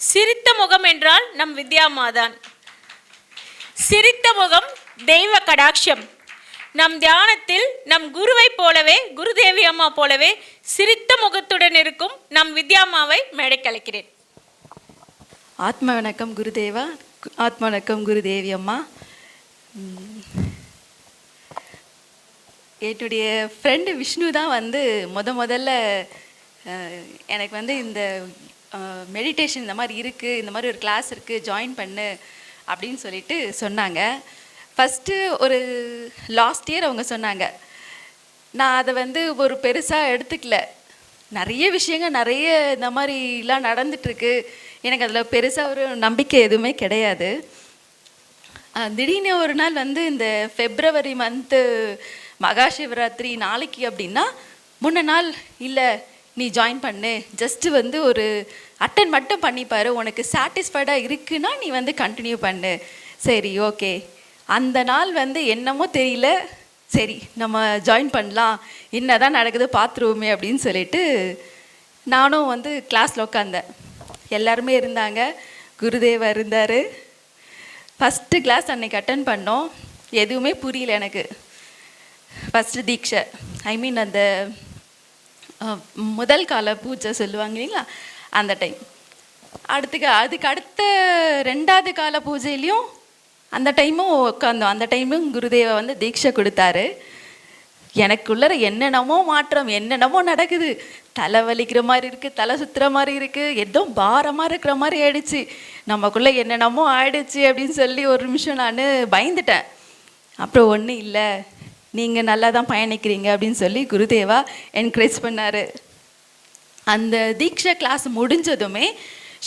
சிரித்த முகம் என்றால் நம் வித்யாமாதான் சிரித்த முகம் தெய்வ கடாட்சம். நம் தியானத்தில் நம் குருவைப் போலவே குருதேவி அம்மா போலவே சிரித்த முகத்துடன் இருக்கும் நம் வித்யாமாவை மேடைக்கலைக்கிறேன். ஆத்ம வணக்கம் குருதேவா ஆத்ம வணக்கம் குருதேவி அம்மா. என்னுடைய ஃப்ரெண்டு விஷ்ணு தான் வந்து முத முதல்ல எனக்கு வந்து இந்த மெடிடேஷன் இந்த மாதிரி இருக்குது இந்த மாதிரி ஒரு கிளாஸ் இருக்குது ஜாயின் பண்ணு அப்படின்னு சொல்லிட்டு சொன்னாங்க. ஃபஸ்ட்டு ஒரு லாஸ்ட் இயர் அவங்க சொன்னாங்க. நான் அதை வந்து ஒரு பெருசாக எடுத்துக்கல. நிறைய விஷயங்கள் நிறைய இந்த மாதிரிலாம் நடந்துட்டுருக்கு. எனக்கு அதில் பெருசாக ஒரு நம்பிக்கை எதுவுமே கிடையாது. திடீர்னு ஒரு நாள் வந்து இந்த ஃபெப்ரவரி மந்த்து மகா சிவராத்திரி நாளைக்கு அப்படின்னா முன்ன நாள் இல்லை நீ ஜாயின் பண்ணு. ஜஸ்ட்டு வந்து ஒரு அட்டன் மட்டும் பண்ணிப்பார் உனக்கு சாட்டிஸ்ஃபைடாக இருக்குன்னா நீ வந்து கண்டினியூ பண்ணு. சரி ஓகே அந்த நாள் வந்து என்னமோ தெரியல. சரி நம்ம ஜாயின் பண்ணலாம். என்ன தான் நடக்குது பார்த்துருவோமே அப்படின்னு சொல்லிட்டு நானும் வந்து கிளாஸில் உட்காந்தேன் எல்லாருமே இருந்தாங்க. குருதேவா இருந்தார். ஃபஸ்ட்டு கிளாஸ் அன்னைக்கு அட்டன் பண்ணோம். எதுவுமே புரியல எனக்கு. ஃபஸ்ட்டு தீக்ஷை ஐ மீன் அந்த முதல் கால பூஜை சொல்லுவாங்க இல்லைங்களா? அந்த டைம் அடுத்துக்கு அதுக்கு அடுத்த ரெண்டாவது கால பூஜையிலையும் அந்த டைமும் உட்காந்தோம் அந்த டைமும் குருதேவை வந்து தீட்சை கொடுத்தாரு. எனக்குள்ளர என்னென்னமோ மாற்றம் என்னென்னமோ நடக்குது. தலை வலிக்கிற மாதிரி இருக்குது தலை சுற்றுற மாதிரி இருக்குது ஏதோ பாரமாக இருக்கிற மாதிரி ஆயிடுச்சு. நமக்குள்ளே என்னென்னமோ ஆயிடுச்சு அப்படின்னு சொல்லி ஒரு நிமிஷம் நான் பயந்துட்டேன். அப்புறம் ஒன்றும் இல்லை. நீங்கள் நல்லா தான் பயணிக்கிறீங்க அப்படின்னு சொல்லி குருதேவா என்கரேஜ் பண்ணார். அந்த தீக்ஷா கிளாஸ் முடிஞ்சதுமே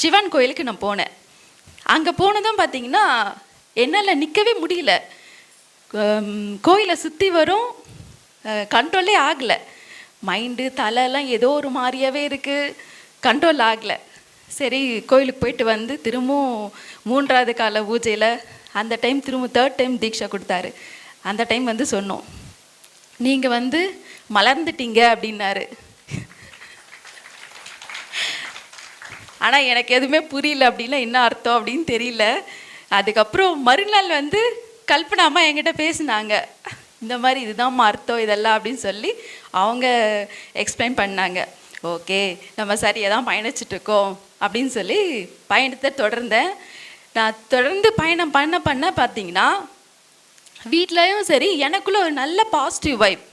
சிவன் கோயிலுக்கு நான் போனேன். அங்கே போனதும் பார்த்தீங்கன்னா என்னால் நிற்கவே முடியல. கோயிலை சுற்றி வரும் கண்ட்ரோலே ஆகலை. மைண்டு தலைலாம் ஏதோ ஒரு மாதிரியாவே இருக்குது கண்ட்ரோல் ஆகலை. சரி கோயிலுக்கு போயிட்டு வந்து திரும்பவும் மூன்றாவது கால பூஜையில் அந்த டைம் திரும்ப தேர்ட் டைம் தீக்ஷா கொடுத்தாரு. அந்த டைம் வந்து சொன்னோம். நீங்கள் வந்து மலர்ந்துட்டீங்க அப்படின்னாரு. ஆனால் எனக்கு எதுவுமே புரியல அப்படின்னா என்ன அர்த்தம் அப்படின்னு தெரியல. அதுக்கப்புறம் மறுநாள் வந்து கல்பனா அம்மா என்கிட்ட பேசினாங்க. இந்த மாதிரி இதுதான்மா அர்த்தம் இதெல்லாம் அப்படின்னு சொல்லி அவங்க எக்ஸ்பிளைன் பண்ணாங்க. ஓகே நம்ம சரியாக தான் பயணிச்சிட்ருக்கோம் அப்படின்னு சொல்லி பயணத்தை தொடர்ந்தேன். நான் தொடர்ந்து பயணம் பண்ண பண்ண பார்த்தீங்கன்னா வீட்லேயும் சரி எனக்குள்ள ஒரு நல்ல பாசிட்டிவ் வைப்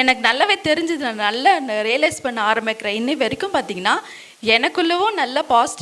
எனக்கு நல்லாவே தெரிஞ்சது நான் நல்லா ரியலைஸ் பண்ண ஆரம்பிக்கிறேன். இன்னி வரைக்கும் பார்த்தீங்கன்னா எனக்குள்ளவும் நல்ல பாசிட்டிவ்